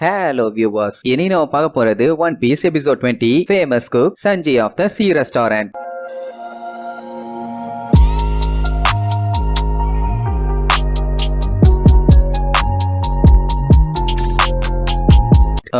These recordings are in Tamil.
ஹலோ வியூவர்ஸ் இனி நம்ம பார்க்க போறது One Piece episode twenty famous cook Sanji of the sea restaurant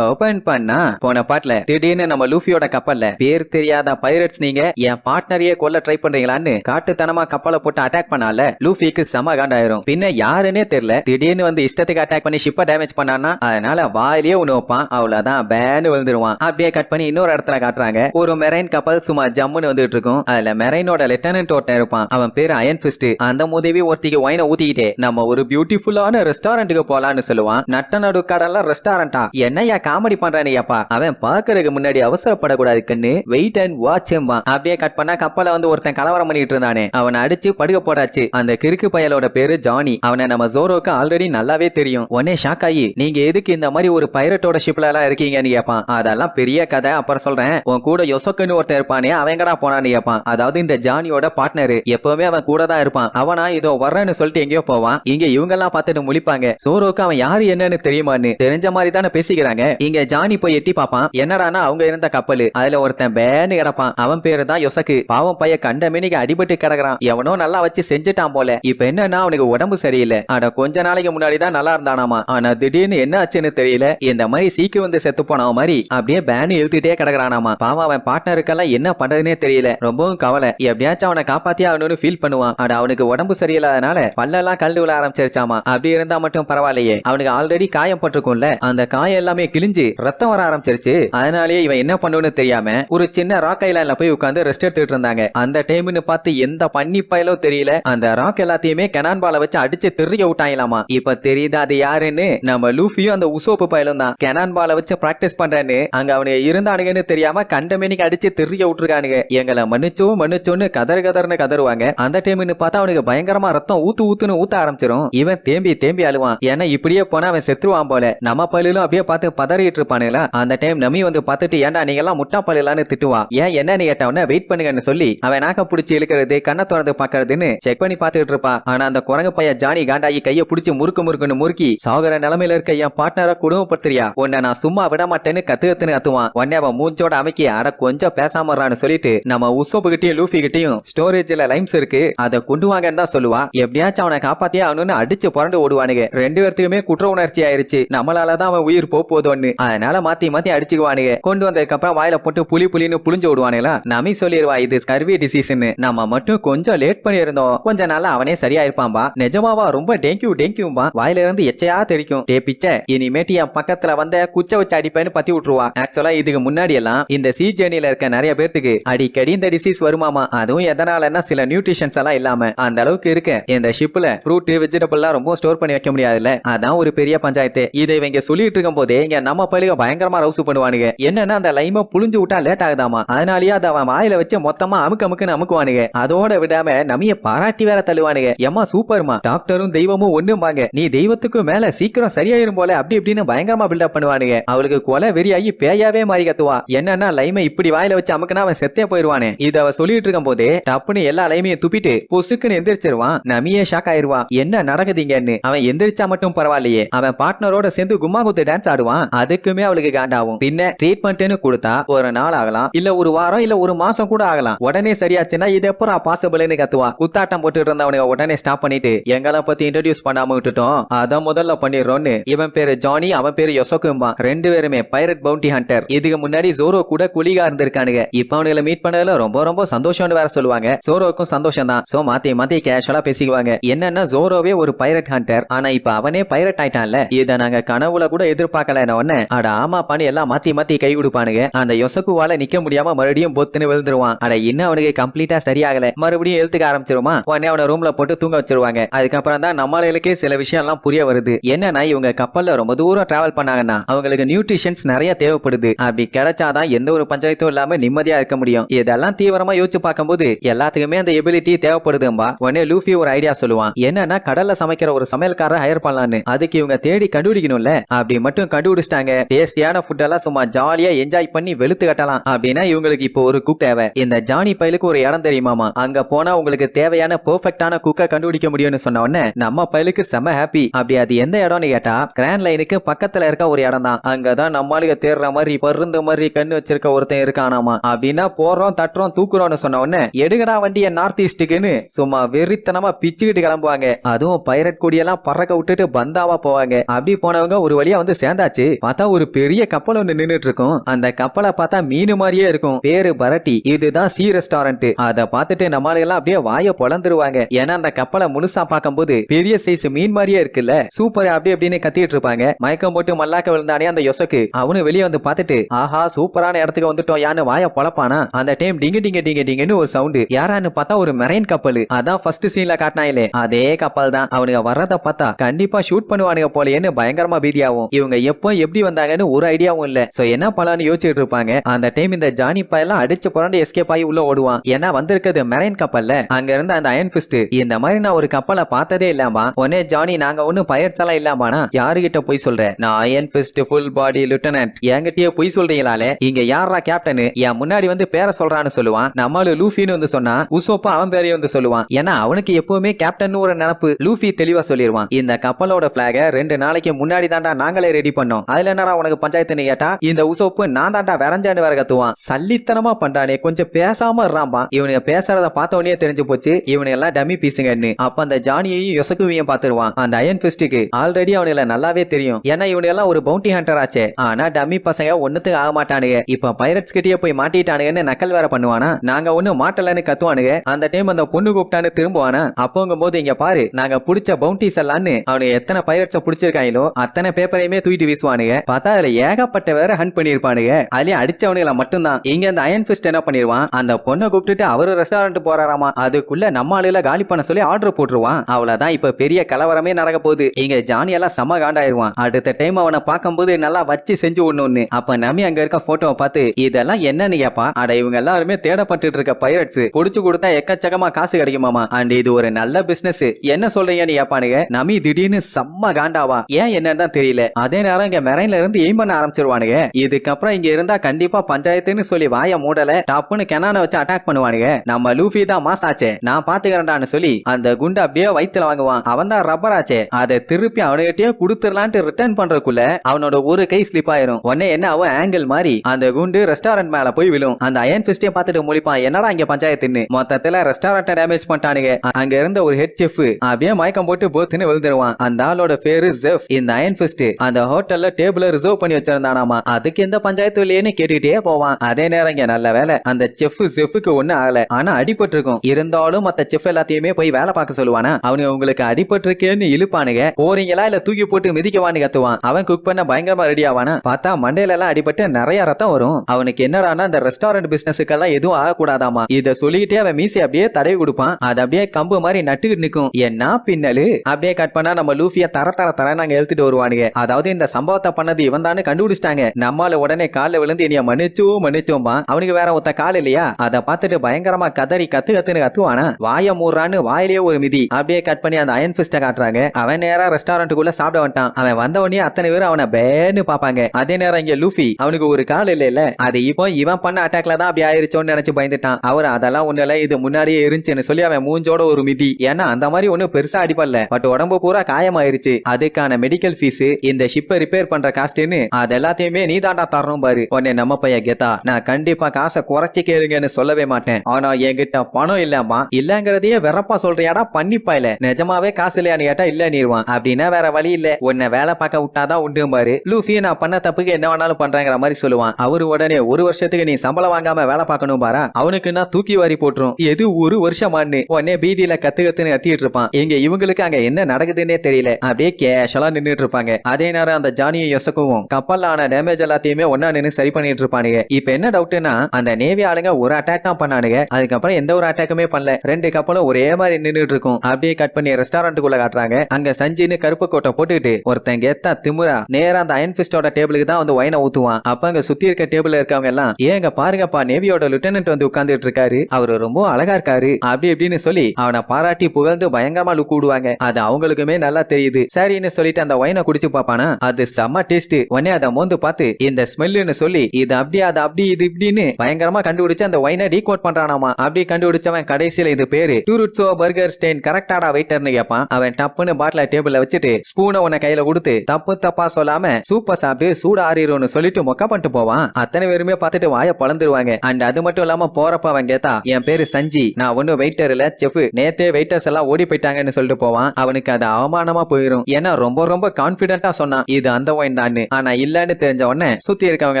open பண்ணா போன பாட்டுல திடீர்னு நம்ம லூஃபியோட கப்பல்ல பேர் தெரியாத பைரட்ஸ் நீங்க என் பார்ட்னரையே கொல்ல ட்ரை பண்றீங்களான்னு காட்டுத்தனமா கப்பலை போட்டு அட்டாக் பண்ணால லூஃபிக்கு செம காண்டாயிரும். பின்ன யாருன்னே தெரியல திடீர்னு வந்து இஷ்டத்துக்கு அட்டாக் பண்ணி ஷிப்பை டேமேஜ் பண்ணானா அதனால வாயிலேயே ஒண்ணு வைப்பான் அவ்வளவுதான் பேனு விழுந்துருவான். அப்படியே கட் பண்ணி இன்னொரு இடத்துல காட்டுறாங்க. ஒரு மெரைன் கப்பல் சும்மா ஜம்முன்னு வந்துட்டு இருக்கும். அதுல மெரைனோட லெப்டினன்ட் ஒருத்தன் இருப்பான். அவன் பேர் அயன் பிஸ்ட் அந்த உதவி ஒருத்திக்கு ஒயினை ஊத்திக்கிட்டே நம்ம ஒரு பியூட்டிஃபுல்லான ரெஸ்டாரண்ட்டுக்கு போலான்னு சொல்லுவான். நட்ட நடு கடல்ல ரெஸ்டாரண்டா என்னையா காமெடி பண்றானேப்பா அவன் பாக்குறதுக்கு முன்னாடி அவசரப்படக்கூடாது கண்ணு வெயிட் அண்ட் வாட்ச் அப்படியே கட் பண்ணா கப்பலை வந்து ஒருத்தன் கலவரம் பண்ணிட்டு இருந்தானே. அவனை அடிச்சு படுக்க போடாச்சு அந்த கிறுக்கு பயலோட பேரு ஜானி. அவனை நம்ம ஜோரோக்கு ஆல்ரெடி நல்லாவே தெரியும். உடனே ஷாக் ஆகி நீங்க எதுக்கு இந்த மாதிரி ஒரு பைரட்டோட ஷிப்ல எல்லாம் இருக்கீங்கன்னு கேட்பான் அதெல்லாம் பெரிய கதை. அப்புறம் சொல்றேன். உன் கூட யொசக்குன்னு ஒருத்தன் இருப்பானே அவங்கடா போனான்னு கேட்பான் அதாவது இந்த ஜானியோட பார்ட்னர் எப்பவுமே அவன் கூட தான் இருப்பான். அவனா இதோ வர்றேன்னு சொல்லிட்டு எங்கேயோ போவான். இங்க இவங்க எல்லாம் பார்த்துட்டு முழிப்பாங்க. சோரோக்கு அவன் யாரு என்னன்னு தெரியுமான்னு தெரிஞ்ச மாதிரி தானே பேசிக்கிறாங்க. இங்க ஜானி போய் எட்டி பாப்பான் என்னடானா அவங்க இருந்த கப்பல். அதுல ஒருத்தன் பேனு கிடப்பான். அவன் பேரு தான் யொசக்கு. பாவம் பைய கண்ட மீனிக்கு அடிபட்டு கிடக்குறான். எவனோ நல்லா வச்சு செஞ்சுட்டான் போல. இப்ப என்னன்னா அவனுக்கு உடம்பு சரியில்லை. ஆனா கொஞ்ச நாளைக்கு முன்னாடி தான் நல்லா இருந்தானாமா? ஆனா திடீர்னு என்ன ஆச்சுன்னு தெரியல. இந்த மாதிரி சீக்கு வந்து செத்து போனவன் மாதிரி அப்படியே பேனு இழுத்துட்டே கிடக்குறானாமா? பாவம் அவன் பார்ட்னருக்கெல்லாம் என்ன பண்றதுனே தெரியல. ரொம்பவும் கவலை. எப்படியாச்சும் அவனை காப்பாத்தியே ஆகணும்னு ஃபீல் பண்ணுவான். ஆனா அவனுக்கு உடம்பு சரியில்லாதனால பல்லெல்லாம் கல் விழ ஆரம்பிச்சிருச்சாமா? அப்படி இருந்தா மட்டும் பரவாயில்லையே. அவனுக்கு ஆல்ரெடி காயம் பட்டிருக்கும்ல. அந்த காயம் எல்லாமே கிளி கிழிஞ்சு ரத்தம் வர ஆரம்பிச்சிருச்சு. அதனாலேயே இவன் என்ன பண்ணுன்னு தெரியாம ஒரு சின்ன ராக் ஐலாண்ட்ல போய் உட்காந்து ரெஸ்ட் எடுத்துட்டு இருந்தாங்க. அந்த டைம்னு பார்த்து எந்த பண்ணி பயலோ தெரியல. அந்த ராக் எல்லாத்தையுமே கெனான் பால வச்சு அடிச்சு தெரிய விட்டாங்களாமா. இப்ப தெரியுதா அது யாருன்னு? நம்ம லூஃபியும் அந்த உசோப்பு பயலும் தான். கெனான் பால வச்சு பிராக்டிஸ் பண்றேன்னு. அங்க அவனுக்கு இருந்தானுங்கன்னு தெரியாம கண்டமேனிக்கு அடிச்சு தெரிய விட்டுருக்கானுங்க. எங்களை மன்னிச்சோ மன்னிச்சோன்னு கதறு கதர்னு கதருவாங்க அந்த டைம்னு பார்த்தா அவனுக்கு பயங்கரமா ரத்தம் ஊத்து ஊத்துன்னு ஊத்த ஆரம்பிச்சிரும். இவன் தேம்பி தேம்பி அழுவான். ஏன்னா இப்படியே போனா அவன் செத்துருவான் போல. நம்ம பல்லிலும் அப்படியே பார்த்து பதறிட்டு இருப்பானுல அந்த டைம் நமி வந்து பார்த்துட்டு ஏன்டா நீங்க எல்லாம் முட்டா பல்லுலான்னு திட்டுவா ஏன் என்னன்னு கேட்டவன வெயிட் பண்ணுங்கன்னு சொல்லி அவன் நாக்க பிடிச்சி இழுக்கிறது கண்ணை திறந்து பாக்குறதுன்னு செக் பண்ணி பார்த்துட்டு இருப்பான் ஆனா அந்த குரங்கு பையன் ஜானி காண்டாயி கையை பிடிச்சி முறுக்கு முறுக்குன்னு முறுக்கி சாகுற நிலைமையில இருக்க என் பார்ட்னரை குடும்பப்படுத்துறியா? உன்னை நான் சும்மா விட மாட்டேன்னு கத்து கத்துன்னு கத்துவான். உடனே அவன் மூஞ்சோட அமைக்கி அட கொஞ்சம் பேசாம சொல்லிட்டு நம்ம உசோப்பு கிட்டயும் லூஃபி கிட்டயும் ஸ்டோரேஜ்ல லைம்ஸ் இருக்கு. அதை கொண்டு வாங்கன்னு தான் சொல்லுவா. எப்படியாச்சும் அவனை காப்பாத்தியே அவனு அடிச்சு புரண்டு ஓடுவானுங்க. ரெண்டு பேர்த்துக்குமே குற்ற உணர்ச்சி ஆயிருச்சு. நம்மளால தான் அவன் உயிர் போக போதோன்னு அதனால மாத்தி மாத்தி அடிச்சுக்குவானுங்க. கொண்டு வந்ததுக்கு அப்புறம் வாயில போட்டு புளி புளின்னு புளிஞ்சு விடுவானுங்களா? நமி சொல்லிடுவா இது ஸ்கர்வி டிசீஸ்னு நம்ம மட்டும் கொஞ்சம் லேட் பண்ணியிருந்தோம். கொஞ்ச நாள் அவனே சரியா இருப்பான்பா நிஜமாவா ரொம்ப டேங்க்யூ டேங்க்யூம்பா வாயில இருந்து எச்சையா தெரிக்கும். டே பிச்சை இனிமேட்டு என் பக்கத்துல வந்த குச்ச வச்சு அடிப்பேன்னு பத்தி விட்டுருவா. ஆக்சுவலா இதுக்கு முன்னாடி எல்லாம் இந்த சி ஜேர்னில இருக்க நிறைய பேர்த்துக்கு அடிக்கடி இந்த டிசீஸ் வருமாமா? அதுவும் எதனாலன்னா சில நியூட்ரிஷன்ஸ் எல்லாம் இல்லாம. அந்த அளவுக்கு இருக்க. இந்த ஷிப்ல ஃப்ரூட் வெஜிடபிள்லாம் ரொம்ப ஸ்டோர் பண்ணி வைக்க முடியாதுல்ல? அதான் ஒரு பெரிய பஞ்சாயத்து. இதை இவங்க சொல்லிட்டு இருக்கும் போதே இங்க நம்ம பள்ளிக பயங்கரமா ரவுசு பண்ணுவானுங்க என்னன்னா அந்த லைமை புளிஞ்சு விட்டா லேட் ஆகுதாமா? அதனாலயே அதை அவன் வாயில வச்சு மொத்தமா அமுக்கு அமுக்குன்னு அமுக்குவானுங்க. அதோட விடாம நமிய பாராட்டி வேற தள்ளுவானுங்க. ஏமா சூப்பர்மா டாக்டரும் தெய்வமும் ஒண்ணும்பாங்க. நீ தெய்வத்துக்கும் மேல சீக்கிரம் சரியாயிரும் போல அப்படி இப்படின்னு பயங்கரமா பில்டப் பண்ணுவானுங்க. அவளுக்கு கொலை வெறியாகி பேயாவே மாறி கத்துவா. என்னன்னா லைமை இப்படி வாயில வச்சு அமுக்குனா அவன் செத்தே போயிருவானே. இத அவ சொல்லிட்டு இருக்கும் போதே டப்புன்னு எல்லா லைமையும் துப்பிட்டு பொசுக்குன்னு எந்திரிச்சிருவான். நமியே ஷாக் ஆயிருவான் என்ன நடக்குதுங்கன்னு அவன் எந்திரிச்சா மட்டும் பரவாயில்லையே. அவன் பார்ட்னரோட சேர்ந்து கும்மா குத்து டான்ஸ் ஆடுவான். அதுக்குமே அவளுக்கு காண்டாகும். பின்ன ட்ரீட்மெண்ட்னு கொடுத்தா ஒரு நாள் ஆகலாம் இல்ல ஒரு வாரம் இல்ல ஒரு மாசம் கூட ஆகலாம். உடனே சரியாச்சுன்னா இது எப்பறம் பாசிபிள்னு கத்துவா. குத்தாட்டம் போட்டுட்டு இருந்தவனுங்க உடனே ஸ்டாப் பண்ணிட்டு எங்களை பத்தி இன்ட்ரடியூஸ் பண்ணாம விட்டுட்டோம். அத முதல்ல பண்ணிடுறோம்னு இவன் பேரு ஜானி அவன் பேரு யொசகும்பா ரெண்டு பேருமே பைரட் பவுண்டி ஹண்டர் இதுக்கு முன்னாடி ஜோரோ கூட குளிகா இருந்திருக்கானுங்க. இப்ப அவனுங்களை மீட் பண்ணதுல ரொம்ப ரொம்ப சந்தோஷம்னு வேற சொல்லுவாங்க. ஜோரோக்கும் சந்தோஷம் தான் சோ மாத்தி மாத்தி கேஷுவலா பேசிக்குவாங்க. என்னன்னா ஜோரோவே ஒரு பைரட் ஹண்டர் ஆனா இப்ப அவனே பைரட் ஆயிட்டான்ல. இத நாங்க கனவுல கூட எதிர்பார்க்கல. உடனே அட ஆமாப்பான்னு எல்லாம் மாத்தி மாத்தி கை கொடுப்பானுங்க. அந்த யொசக்குவால நிக்க முடியாம மறுபடியும் பொத்துன்னு விழுந்துருவான். அட இன்னும் அவனுக்கு கம்ப்ளீட்டா சரியாகல. மறுபடியும் எழுத்துக்க ஆரம்பிச்சிருமா? உடனே அவனை ரூம்ல போட்டு தூங்க வச்சிருவாங்க. அதுக்கப்புறம் தான் நம்மளுக்கே சில விஷயம் எல்லாம் புரிய வருது. என்னன்னா இவங்க கப்பல்ல ரொம்ப தூரம் டிராவல் பண்ணாங்கன்னா அவங்களுக்கு நியூட்ரிஷன்ஸ் நிறைய தேவைப்படுது. அப்படி கிடைச்சாதான் எந்த ஒரு பஞ்சாயத்தும் இல்லாம நிம்மதியா இருக்க முடியும். இதெல்லாம் தீவிரமா யோசிச்சு பார்க்கும்போது எல்லாத்துக்குமே அந்த எபிலிட்டி தேவைப்படுதும்பா. உடனே லூஃபி ஒரு ஐடியா சொல்லுவான். என்னன்னா கடல்ல சமைக்கிற ஒரு சமையல்காரர் ஹையர் பண்ணலான்னு. அதுக்கு இவங்க தேடி கண்டுபிடிக்கணும்ல? அப்படி மட்டும் கண்டுபிடிச்சிட்டாங்க கண்டுபிடிச்சிட்டாங்க டேஸ்டியான ஃபுட் எல்லாம் சும்மா ஜாலியா என்ஜாய் பண்ணி வெளுத்து கட்டலாம் அப்படின்னா இவங்களுக்கு இப்போ ஒரு குக் தேவை. இந்த ஜானி பயலுக்கு ஒரு இடம் தெரியுமாமா அங்க போனா உங்களுக்கு தேவையான பெர்ஃபெக்டான குக்கை கண்டுபிடிக்க முடியும்னு சொன்ன உடனே நம்ம பயலுக்கு செம ஹாப்பி அப்படி அது எந்த இடம்னு கேட்டா கிராண்ட் லைனுக்கு பக்கத்துல இருக்க ஒரு இடம் தான். அங்கதான் நம்மளுக்கு தேடுற மாதிரி பருந்த மாதிரி கண்ணு வச்சிருக்க ஒருத்தன் இருக்கானாமா? அப்படின்னா போறோம் தட்டுறோம் தூக்குறோம்னு சொன்ன உடனே எடுகடா வண்டிய நார்த் ஈஸ்டுக்குன்னு சும்மா வெறித்தனமா பிச்சுக்கிட்டு கிளம்புவாங்க. அதுவும் பைரட் கொடியெல்லாம் பறக்க விட்டுட்டு பந்தாவா போவாங்க. அப்படி போனவங்க ஒரு வழியா வந்து சேர்ந்தாச்சு. பார்த்தா ஒரு பெரிய கப்பல் ஒன்று நின்றுட்டு இருக்கும் அந்த கப்பலை பார்த்தா மீன் மாதிரியே இருக்கும். பேரு பரட்டி இதுதான் சி ரெஸ்டாரண்ட் அதை பார்த்துட்டு நம்மளுக்கெல்லாம் அப்படியே வாய பொழந்துருவாங்க ஏன்னா அந்த கப்பலை முழுசா பார்க்கும்போது பெரிய சைஸ் மீன் மாதிரியே இருக்குல்ல. சூப்பர் அப்படி அப்படின்னு கத்திட்டு இருப்பாங்க மயக்கம் போட்டு மல்லாக்க விழுந்தானே அந்த யொசக்கு. அவனு வெளியே வந்து பார்த்துட்டு ஆஹா சூப்பரான இடத்துக்கு வந்துட்டோம். யான்னு வாய பொழப்பானா அந்த டைம் டிங்க டிங்க டிங்க டிங்கன்னு ஒரு சவுண்டு யாரான்னு பார்த்தா ஒரு மெரைன் கப்பல். அதான் ஃபர்ஸ்ட் சீன்ல காட்டினாயிலே அதே கப்பல் தான் அவனுங்க வர்றத பார்த்தா கண்டிப்பா ஷூட் பண்ணுவானுங்க போலேன்னு பயங்கரமா பீதியாகும். இவங்க எப்போ எப்படி வந்தாங்கன்னு ஒரு ஐடியாவும் இல்ல. சோ என்ன பண்ணலாம்னு யோசிச்சுட்டு இருப்பாங்க. அந்த டைம் இந்த ஜானி பாயெல்லாம் அடிச்சு புரண்டு எஸ்கேப் ஆகி உள்ள ஓடுவான். ஏன்னா வந்திருக்கிறது மெரைன் கப்பல்ல. அங்க இருந்த அந்த அயன் பிஸ்ட் இந்த மாதிரி நான் ஒரு கப்பலை பார்த்ததே இல்லாமா உடனே ஜானி நாங்க ஒன்னும் பைரட்ஸ் எல்லாம் இல்லாமானா யாருகிட்ட போய் சொல்றேன் நான் iron fist full body lieutenant என்கிட்டயே போய் சொல்றீங்களாலே? இங்க யாரா கேப்டன் என் முன்னாடி வந்து பேரை சொல்றான்னு சொல்லுவான். நம்மளு லூஃபின்னு வந்து சொன்னா உசோப்பா அவன் பேரையும் வந்து சொல்லுவான். ஏன்னா அவனுக்கு எப்பவுமே கேப்டன் ஒரு நினப்பு லூஃபி தெளிவா சொல்லிடுவான் இந்த கப்பலோட பிளாக ரெண்டு நாளைக்கு முன்னாடி தாண்டா நாங்களே ரெடி பண்ணோம். அதுல என்னடா உனக்கு பஞ்சாயத்துன்னு கேட்டா? இந்த உசோப்பு நான் தாண்டா வரைஞ்சான்னு வேற கத்துவான். சல்லித்தனமா பண்றானே கொஞ்சம் பேசாம இருறான்பா இவனுங்க பேசுறத பார்த்த உடனே தெரிஞ்சு போச்சு இவனுங்க எல்லாம் டம்மி பீஸுங்கன்னு. அப்ப அந்த ஜானியையும் யொசகுவையும் பாத்துருவான் அந்த அயன் பிஸ்டுக்கு ஆல்ரெடி அவனுல நல்லாவே தெரியும். ஏன்னா இவனு எல்லாம் ஒரு பவுண்டி ஹண்டர் ஆச்சே. ஆனா டம்மி பசங்க ஒன்னுத்துக்கு ஆக மாட்டானுங்க இப்ப பைரட்ஸ் கிட்டயே போய் மாட்டிட்டானுங்கன்னு நக்கல் வேற பண்ணுவானா? நாங்க ஒண்ணு மாட்டலன்னு கத்துவானுங்க. அந்த டைம் அந்த பொண்ணு கூப்பிட்டான்னு திரும்புவானா? அப்போங்கும் போது இங்க பாரு நாங்க புடிச்ச பவுண்டிஸ் எல்லாம்னு அவனுக்கு எத்தனை பைரட்ஸ புடிச்சிருக்காங்களோ அத்தனை பேப்பரையுமே தூக்கிட்டு வீசுவானுங்க. பார்த்தா அதுல ஏகப்பட்ட வேற ஹண்ட் பண்ணிருப்பானுங்க அதுலயும் அடிச்சவனுங்கள மட்டும்தான். இங்க அந்த அயன் ஃபிஸ்ட் என்ன பண்ணிருவான்? அந்த பொண்ணை கூப்பிட்டுட்டு அவரு ரெஸ்டாரண்ட் போறாராமா? அதுக்குள்ள நம்ம ஆளுல காலி பண்ண சொல்லி ஆர்டர் போட்டுருவான். அவ்வளவுதான். இப்ப பெரிய கலவரமே நடக்க போகுது. இங்க ஜானி எல்லாம் செம காண்டாயிருவான். அடுத்த டைம் அவனை பார்க்கும்போது நல்லா வச்சு செஞ்சு ஒண்ணு அப்ப நம்பி அங்க இருக்க போட்டோவை பார்த்து இதெல்லாம் என்னன்னு கேப்பா? அட இவங்க எல்லாருமே தேடப்பட்டு இருக்க பைரட்ஸ் புடிச்சு கொடுத்தா எக்கச்சக்கமா காசு கிடைக்குமாமா? அண்ட் இது ஒரு நல்ல பிசினஸ் என்ன சொல்றீங்கன்னு கேப்பானுங்க? நமி திடீர்னு செம்ம காண்டாவா ஏன் என்னன்னு தான் தெரியல. அதே நேரம் இங்க மெரைன்ல இருந்து எய்ம் பண்ண ஆரம்பிச்சிருவானுங்க. இதுக்கப்புறம் இங்க இருந்தா கண்டிப்பா பஞ்சாயத்துன்னு சொல்லி வாய மூடல டப்புன்னு கெனான வச்சு அட்டாக் பண்ணுவானுங்க. நம்ம லூஃபி தான் மாஸ் ஆச்சே. நான் பாத்துக்கிறேன்டான்னு சொல்லி அந்த குண்டு அப்படியே வயித்துல வாங்குவான். அவன் தான் ரப்பர் ஆச்சே. அதை திருப்பி அவனுகிட்டயே கொடுத்துடலான்ட்டு ரிட்டர்ன் பண்றதுக்குள்ள அவனோட ஒரு கை ஸ்லிப் ஆயிரும். உடனே என்ன ஆகும்? ஆங்கிள் மாதிரி அந்த குண்டு ரெஸ்டாரண்ட் மேல போய் விழும். அந்த அயன் பிஸ்டே பார்த்துட்டு முழிப்பான். என்னடா இங்க பஞ்சாயத்துன்னு? மொத்தத்துல ரெஸ்டாரண்ட்டை டேமேஜ் பண்ணிட்டானுங்க. அங்க இருந்த ஒரு ஹெட் செஃப் அப்படியே மயக்கம் போட்டு போத்துன்னு விழுந்துருவான். அந்த ஆளோட பேரு ஜெஃப் இந்த அயன் பிஸ்ட் அந்த ஹோட்டல்ல டேபிள ரிசர்வ் பண்ணி வச்சிருந்தானாமா? அதுக்கு எந்த பஞ்சாயத்து இல்லையேன்னு கேட்டுக்கிட்டே போவான். அதே நேரம் இங்க நல்ல வேலை அந்த செஃப் செஃப்க்கு ஒண்ணு ஆகல. ஆனா அடிபட்டு இருக்கும் இருந்தாலும் மத்த செஃப் எல்லாத்தையுமே போய் வேலை பார்க்க சொல்லுவானா? அவனுங்க உங்களுக்கு அடிபட்டு இருக்கேன்னு இழுப்பானுங்க. போறீங்களா இல்ல தூக்கி போட்டு மிதிக்கவான்னு கத்துவான்? அவன் குக் பண்ண பயங்கரமா ரெடி ஆவானா? பார்த்தா மண்டையில எல்லாம் அடிபட்டு நிறைய ரத்தம் வரும். அவனுக்கு என்னடான்னா அந்த ரெஸ்டாரண்ட் பிசினஸுக்கெல்லாம் எதுவும் ஆகக்கூடாதாமா? இத சொல்லிக்கிட்டே அவன் மீசி அப்படியே தடவி கொடுப்பான். அது அப்படியே கம்பு மாதிரி நட்டுக்கிட்டு நிக்கும் என்ன பின்னலு? அப்படியே கட் பண்ணா நம்ம லூஃபிய தர தர தர நாங்க எழுத்துட்டு வருவானுங்க. அதாவது இந்த சம்பவத்தை பண்ணது இவன் தானே கண்டுபிடிச்சிட்டாங்க. நம்மால உடனே கால்ல விழுந்து என்னைய மன்னிச்சோ மன்னிச்சோமா அவனுக்கு வேற ஒத்த கால் இல்லையா? அதை பார்த்துட்டு பயங்கரமா கதறி கத்து கத்துன்னு கத்துவானா? வாய மூடுறான்னு வாயிலேயே ஒரு மிதி. அப்படியே கட் பண்ணி அந்த அயன் பிஸ்ட காட்டுறாங்க. அவன் நேரா ரெஸ்டாரண்ட்டுக்குள்ள சாப்பிட வந்துட்டான். அவன் வந்த உடனே அத்தனை பேரும் அவனை பேன்னு பாப்பாங்க அதே நேரம் இங்க லூஃபி அவனுக்கு ஒரு கால் இல்ல இல்ல. அது இப்போ இவன் பண்ண அட்டாக்ல தான் அப்படி ஆயிருச்சோன்னு நினைச்சு பயந்துட்டான். அவர் அதெல்லாம் ஒண்ணு இல்ல இது முன்னாடியே இருந்துச்சுன்னு சொல்லி அவன் மூஞ்சோட ஒரு மிதி. ஏன்னா அந்த மாதிரி ஒண்ணு பெருசா அடிப்படல பட் உடம்பு பூரா காயமாயிருச்சு. அதுக்கான மெடிக்கல் ஃபீஸ் இந்த ஷிப்பை ரிப்பேர் பண்ற பண்ற காஸ்ட்னு அது எல்லாத்தையுமே நீ தாண்டா தரணும் பாரு. உன்னை நம்ம பையன் கெத்தா. நான் கண்டிப்பா காசை குறைச்சி கேளுங்கன்னு சொல்லவே மாட்டேன். ஆனா என்கிட்ட பணம் இல்லாமா இல்லங்கிறதையே வெறப்பா சொல்றியாடா பண்ணிப்பா இல்ல நிஜமாவே காசு இல்லையான்னு கேட்டா இல்ல நீருவான். அப்படின்னா வேற வழி இல்ல. உன்னை வேலை பார்க்க விட்டாதான் உண்டு பாரு லூஃபி நான் பண்ண தப்புக்கு என்ன வேணாலும் பண்றேங்கிற மாதிரி சொல்லுவான். அவரு உடனே ஒரு வருஷத்துக்கு நீ சம்பளம் வாங்காம வேலை பார்க்கணும் பாரா. அவனுக்கு நான் தூக்கி வாரி போட்டுரும். எது ஒரு வருஷமான்னு. உடனே பீதியில கத்து கத்துன்னு கத்திட்டு இருப்பான். இங்க இவங்களுக்கு அங்க என்ன நடக்குதுன்னே தெரியல. அப்படியே கேஷலா நின்றுட்டு இருப்பாங்க. அதே நேரம் அந்த ஜானியும் எசக்குவும் கப்பல்ல டேமேஜ் எல்லாத்தையுமே ஒன்னா நின்று சரி பண்ணிட்டு இருப்பானுங்க இப்ப என்ன டவுட்னா அந்த நேவி ஆளுங்க ஒரு அட்டாக் தான் பண்ணானுங்க அதுக்கப்புறம் எந்த ஒரு அட்டாக்குமே பண்ணல ரெண்டு கப்பலும் ஒரே மாதிரி நின்றுட்டு இருக்கும் அப்படியே கட் பண்ணி ரெஸ்டாரண்ட்டுக்குள்ள காட்டுறாங்க அங்க சஞ்சின்னு கருப்பு கோட்டை போட்டுக்கிட்டு ஒருத்தன் கெத்தா திமுறா நேரா அந்த அயன் பிஸ்டோட டேபிளுக்கு தான் வந்து ஒயினை ஊத்துவான் அப்ப அங்க சுத்தி இருக்க டேபிள்ல இருக்கவங்க எல்லாம் ஏங்க பாருங்கப்பா நேவியோட லிeutenant வந்து உட்கார்ந்துட்டு இருக்காரு அவரு ரொம்ப அழகா இருக்காரு அப்படி இப்படின்னு சொல்லி அவனை பாராட்டி புகழ்ந்து பயங்கரமா லுக் விடுவாங்க அது அவங்களுக்குமே நல்லா தெரியுது சரின்னு சொல்லிட்டு அந்த ஒயினை குடிச்சு பாப்பானா அது செம்ம டேஸ்ட் உடனே அதை மோந்து பார்த்து இந்த ஸ்மெல்லுன்னு சொல்லி இது அப்படி அது அப்படி இது இப்படின்னு பயங்கரமா கண்டுபிடிச்சு அந்த ஒயினை டீகோட் பண்றானாமா? அப்படி கண்டுபிடிச்சவன் கடைசியில இது பேரு டூருட்ஸோ பர்கர் ஸ்டெயின் கரெக்டாடா வெயிட்டர்னு கேட்பான் அவன் டப்புன்னு பாட்டில டேபிள்ல வச்சுட்டு ஸ்பூனை உன கையில கொடுத்து தப்பு தப்பா சொல்லாம சூப்பர் சாப்பிட்டு சூடு ஆறிடும்னு சொல்லிட்டு மொக்க பண்ணிட்டு போவான். அத்தனை பேருமே பார்த்துட்டு வாய பழந்துருவாங்க. அண்ட் அது மட்டும் இல்லாம போறப்ப அவன் கேட்டா என் பேரு சஞ்சி நான் ஒன்னும் வெயிட்டர் இல்ல செஃப் நேத்தே வெயிட்டர்ஸ் எல்லாம் ஓடி போயிட்டாங்கன்னு சொல்லிட்டு போவான். அவனுக்கு அது அவமானமா போயிடும் ஏன்னா ரொம்ப ரொம்ப கான்பிடென்ட்டா சொன்னான். இது அந்த ஒயின் தான் ஆனா இல்லன்னு தெரிஞ்ச உடனே சுத்தி இருக்கவங்க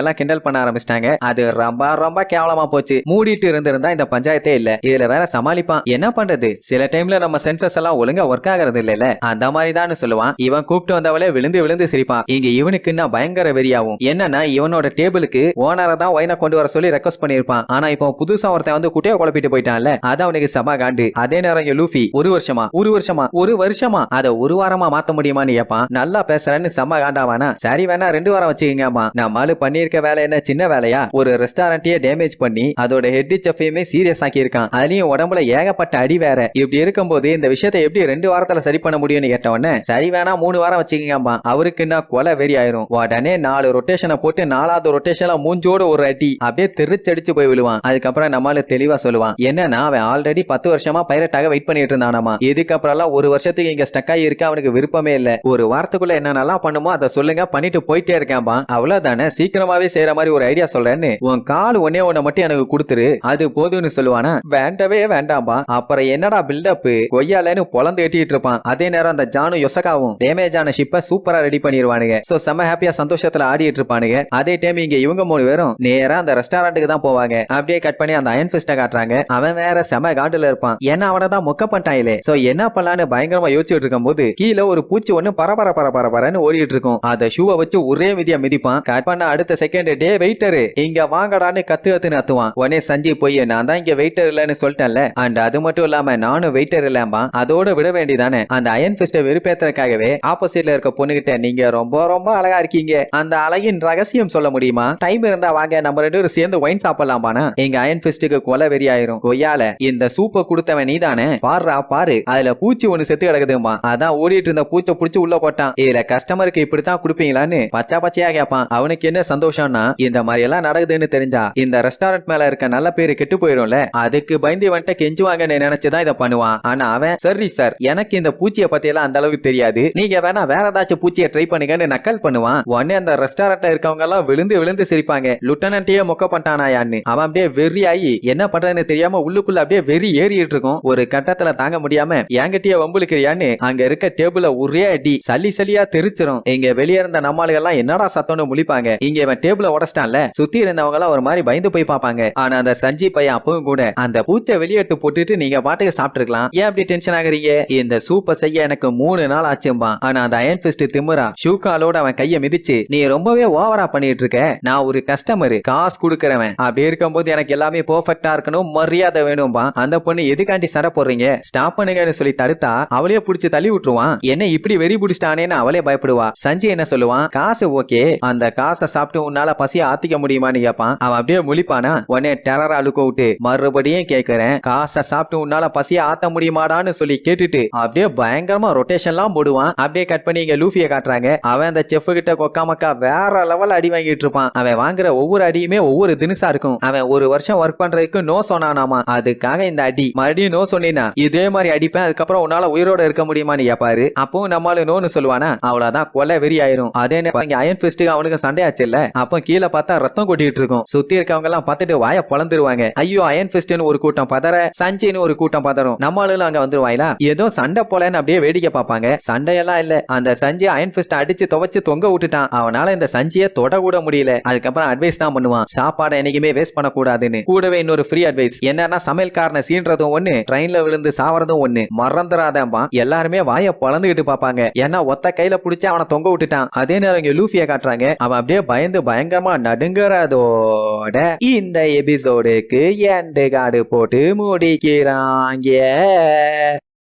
எல்லாம் கிண்டல் பண்ண ஆரம்பிச்சிட்டாங்க. அது ரொம்ப ரொம்ப கேவலமா போச்சு. மூடிட்டு இருந்திருந்தா இந்த பஞ்சாயத்தே இல்ல. இதுல வேற சமாளிப்பான். என்ன பண்றது? சில டைம்ல நம்ம சென்சஸ் எல்லாம் ஒழுங்கா ஒர்க் ஆகிறது இல்ல அந்த மாதிரி தான் சொல்லுவான். இவன் கூப்பிட்டு வந்தவளே விழுந்து விழுந்து சிரிப்பான். இங்க இவனுக்குன்னா பயங்கர வெறியாகும் என்னன்னா இவனோட டேபிளுக்கு ஓனரை தான் ஒயினை கொண்டு வர சொல்லி ரெக்வஸ்ட் பண்ணிருப்பான் ஆனா இப்போ புதுசா ஒருத்தன் வந்து குட்டையை குழப்பிட்டு போயிட்டான்ல அது அவனுக்கு சம காண்டு. அதே நேரம் லூஃபி ஒரு வருஷமா ஒரு வருஷமா ஒரு வருஷமா அதை ஒரு வாரமா மாத்த முடியுமான்னு கேட்பான் நல்லா பேசுறேன்னு செம்ம காண்டாவானா? சரி வேணா ரெண்டு வாரம் வச்சுக்கங்கம்மா. நம்மால பண்ணியிருக்க வேலை என்ன? சின்ன வேலையா? ஒரு ரெஸ்டாரண்ட்டையே டேமேஜ் பண்ணி அதோட ஹெட் செஃபையுமே சீரியஸ் ஆக்கி இருக்கான் அதுலயும் உடம்புல ஏகப்பட்ட அடி வேற. இப்படி இருக்கும்போது இந்த விஷயத்தை எப்படி ரெண்டு வாரத்துல சரி பண்ண முடியும்னு கேட்டவொடனே சரி வேணா மூணு வாரம் வச்சுக்கங்கம்மா. அவருக்குன்னா கொலை வெறி ஆயிரும். உடனே நாலு ரொட்டேஷனை போட்டு நாலாவது ரொட்டேஷன்ல மூஞ்சோட ஒரு அடி. அப்படியே திருச்சடிச்சு போய் விழுவான். அதுக்கப்புறம் நம்மால தெளிவா சொல்லுவான் என்னன்னா அவன் ஆல்ரெடி பத்து வருஷமா பைரட்டாக வெயிட் பண்ணிட்டு இருந்தானாமா? இதுக்கப்புறம் எல்லாம் ஒரு வருஷத்துக்கு இங்க ஸ்டக் ஆகி இருக்க அவனுக்கு விருப்பமே இல்ல. ஒரு வாரத்துக்குள்ள என்ன நல்லா பண்ணுமோ அதை சொல்லுங்க பண்ணிட்டு போயிட்டே இருக்கேன்பா. அவ்வளவுதானே? சீக்கிரமாவே செய்யற மாதிரி ஒரு ஐடியா சொல்றேன்னு. உன் கால் ஒன்னே ஒன்ன மட்டும் எனக்கு கொடுத்துரு. அது போதும்னு சொல்லுவானா? வேண்டவே வேண்டாம்பா. அப்புறம் என்னடா பில்டப் கொய்யாலன்னு பொழந்து எட்டிட்டு இருப்பான். அதே நேரம் அந்த ஜானு யொசகாவும் டேமேஜ் ஆன ஷிப்பை சூப்பரா ரெடி பண்ணிடுவானுங்க சோ செம ஹாப்பியா சந்தோஷத்துல ஆடிட்டு இருப்பானுங்க. அதே டைம் இங்க இவங்க மூணு பேரும் நேரா அந்த ரெஸ்டாரண்ட்டுக்கு தான் போவாங்க. அப்படியே கட் பண்ணி அந்த அயன் ஃபிஸ்ட காட்டுறாங்க. அவன் வேற செம காண்டுல இருப்பான். ஏன்னா அவனை தான் மொக்க பண்ணிட்டாங்களே சோ என்ன பண்ணலான்னு பயங்கரமா யோசிச்சுட்டு இருக்கும்போது கீழே ஒரு பூச்சி ஒண்ணு பரபர பரபர பரன்னு ஓடிட்டு இருக்கும். அதை ஷூவை வச்சு ஒரே மிதியா மிதிப்பான். கட் பண்ண அடுத்த செகண்ட் டே வெயிட்டரு இங்க வாங்கடான்னு கத்து கத்துன்னு அத்துவான். உடனே சஞ்சய் போய் நான் தான் இங்க வெயிட்டர் இல்லன்னு சொல்லிட்டேன்ல. அண்ட் அது மட்டும் இல்லாம நானும் வெயிட்டர் இல்லாமா அதோட விட வேண்டியதானே. அந்த அயன் பிஸ்ட வெறுப்பேத்துறதுக்காகவே ஆப்போசிட்ல இருக்க பொண்ணுகிட்ட நீங்க ரொம்ப ரொம்ப அழகா இருக்கீங்க. அந்த அழகின் ரகசியம் சொல்ல முடியுமா? டைம் இருந்தா வாங்க நம்ம ரெண்டு பேரும் சேர்ந்து ஒயின் சாப்பிடலாமானா எங்க அயன் ஃபிஸ்டுக்கு கொலை வெறி ஆயிரும் கொய்யால இந்த சூப்பை கொடுத்தவன் நீதானே? பாருடா பாரு. அதுல பூச்சி ஒண்ணு செத்து கிடக்குதுமா அதான் ஓடிட்டு இருந்த பூச்சை புடிச்சு உள்ள போட்டான். இதுல கஸ்டமருக்கு இப்படித்தான் கொடுப்பீங்களான்னு பச்சா பச்சையா கேட்பான். அவனுக்கு என்ன சந்தோஷம்னா இந்த மாதிரி எல்லாம் நடக்குதுன்னு தெரிஞ்சா இந்த ரெஸ்டாரண்ட் மேல இருக்க நல்ல பேரு கெட்டு போயிரும்ல அதுக்கு பயந்து வந்துட்டு கெஞ்சுவாங்கன்னு நினைச்சுதான் இதை பண்ணுவான். ஆனா அவன் சரி சார் எனக்கு இந்த பூச்சியை பத்தி எல்லாம் அந்த அளவுக்கு தெரியாது. நீங்க வேணா வேற ஏதாச்சும் பூச்சியை ட்ரை பண்ணுங்கன்னு நக்கல் பண்ணுவான். உடனே அந்த ரெஸ்டாரண்ட்ல இருக்கவங்க எல்லாம் விழுந்து விழுந்து சிரிப்பாங்க. லுட்டனன்ட்டையே மொக்க பண்ணிட்டானாயான்னு. அவன் அப்படியே வெறி ஆகி என்ன பண்றதுன்னு தெரியாம உள்ளுக்குள்ள அப்படியே வெறி ஏறிட்டு இருக்கும். ஒரு கட்டத்துல தாங்க முடியாம என்கிட்டயே வம்புலுக்கிறியான்னு அங்க இருக்க டேபிள ஒரே அடி சளி சளியா தெரிச்சிரும். இங்க வெளியே இருந்த நம்மளுங்க எல்லாம் என்னடா சத்தம்னு முழிப்பாங்க. இங்க இவன் டேபிள உடச்சிட்டான்ல. சுத்தி இருந்தவங்க எல்லாம் ஒரு மாதிரி பயந்து போய் பார்ப்பாங்க. ஆனா அந்த சஞ்சய் பையன் அப்பவும் கூட அந்த பூச்சை வெளியெடுத்து போட்டுட்டு நீங்க பாட்டுக்கு சாப்பிட்டுருக்கலாம். ஏன் அப்படி டென்ஷன் ஆகுறீங்க? இந்த சூப்பை செய்ய எனக்கு மூணு நாள் ஆச்சும்பா ஆனா அந்த அயன் பிஸ்ட் திமுறா. ஷூக்காலோட அவன் கையை மிதிச்சு நீ ரொம்பவே ஓவரா பண்ணிட்டு இருக்க நான் ஒரு கஸ்டமர் காசு கொடுக்கறவன். அப்படி இருக்கும்போது எனக்கு எல்லாமே பெர்ஃபெக்ட்டா இருக்கணும். மரியாதை வேணும்பா அந்த பொண்ணு எதுக்காண்டி சண்டை போடுறீங்க? ஸ்டாப் பண்ணுங்கன்னு சொல்லி தடுத்தா அவளையே புடிச்சு தள்ளி விட்டுருவான். என்ன இப்படி வெறி பிடிச்சிட்டானேன்னு அவளே பயப்படுவா. சஞ்சய் என்ன சொல்லுவான் காசு ஓகே அந்த காசை சாப்பிட்டு உன்னால பசிய ஆத்திக்க முடியுமான்னு கேட்பான் அவன் அப்படியே முழிப்பானா? உடனே டெரரா அழுக்க விட்டு மறுபடியும் கேட்கிறேன் காசை சாப்பிட்டு உன்னால பசிய ஆத்த முடியுமாடான்னு சொல்லி கேட்டுட்டு அப்படியே பயங்கரமா ரொட்டேஷன்லாம் போடுவான். அப்படியே கட் பண்ணி இங்க லூஃபிய காட்டுறாங்க. அவன் அந்த செஃப் கிட்ட கொக்காமக்கா வேற லெவல் அடி வாங்கிட்டு இருப்பான். அவன் வாங்குற ஒவ்வொரு அடியுமே ஒவ்வொரு தினசா இருக்கும். அவன் ஒரு வருஷம் ஒர்க் பண்றதுக்கு நோ சொன்னானாமா? அதுக்காக இந்த அடி. மறுபடியும் நோ சொன்னா இதே மாதிரி அடிப்பேன். அதுக்கப்புறம் உன்னால உயிரோட இருக்க முடியுமான்னு கேப்பாரு. அப்பவும் நம்மளால நோன்னு சொல்லுவானா? அவ்வளவுதான். கொலை வெறி ஆயிரும். அதே நேரம் இங்க அயன் பிஸ்டுக்கு அவனுக்கு சண்டையாச்சு இல்ல? அப்போ கீழே பார்த்தா ரத்தம் கொட்டிட்டு இருக்கும். சுத்தி இருக்கவங்க எல்லாம் பார்த்துட்டு வாய பழந்துருவாங்க. ஐயோ அயன் பிஸ்ட்னு ஒரு கூட்டம் பதற சஞ்சின்னு ஒரு கூட்டம் பதறும். நம்மளும் அங்க வந்துருவாங்களா? ஏதோ சண்டை போலன்னு அப்படியே வேடிக்கை பார்ப்பாங்க. சண்டையெல்லாம் இல்ல. அந்த சஞ்சி அயன் பிஸ்ட் அடிச்சு துவைச்சு தொங்க விட்டுட்டான். அவனால இந்த சஞ்சியை தொட கூட முடியல. அதுக்கப்புறம் அட்வைஸ் தான் பண்ணுவான். சாப்பாடை என்னைக்குமே வேஸ்ட் பண்ணக்கூடாதுன்னு. கூடவே இன்னொரு ஃப்ரீ அட்வைஸ் என்னன்னா சமையல்காரனை சீன்றதும் ஒண்ணு ட்ரெயின்ல விழுந்து சாவறதும் ஒண்ணு. மறந்துடாதம்பா எல்லாருமே வாய பழந்துகிட்டு பார்ப்பாங்க. ஏன்னா ஒத்த கையில புடிச்சு அவனை தொங்க விட்டுட்டான். அதே நேரம் இங்க லூஃபிய காட்டுறாங்க. அவன் அப்படியே பயந்து பயங்கரமா நடுங்கறதோட இந்த எபிசோடுக்கு எண்டு காடு போட்டு முடிக்கிறாங்க